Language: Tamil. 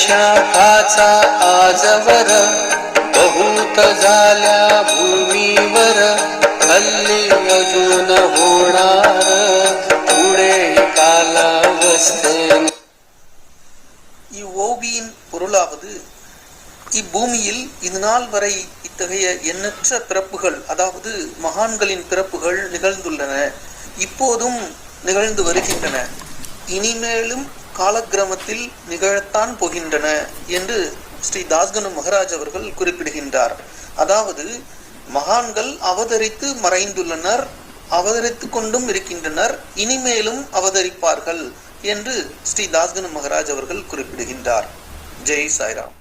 अंशाखाचा आजवर बहुत झाल्या भूमीवर हल्ली अजून होणार पुढे कालावस्थे இவ்வோவியின் பொருளாவது இப்பூமியில் இது நாள் வரை இத்தகைய எண்ணற்ற பிறப்புகள் அதாவது மகான்களின் பிறப்புகள் நிகழ்ந்துள்ளன இப்போதும் நிகழ்ந்து வருகின்றன இனிமேலும் காலக்கிரமத்தில் நிகழத்தான் போகின்றன என்று ஸ்ரீ தாஸ்கனு மகராஜ் அவர்கள் குறிப்பிடுகின்றார். அதாவது மகான்கள் அவதரித்து மறைந்துள்ளனர் அவதரித்து கொண்டும் இருக்கின்றனர் இனிமேலும் அவதரிப்பார்கள் என்று ஸ்ரீ தாஸ்கனு மகராஜ் அவர்கள் குறிப்பிடுகின்றார். ஜெய் சாய்ராம்.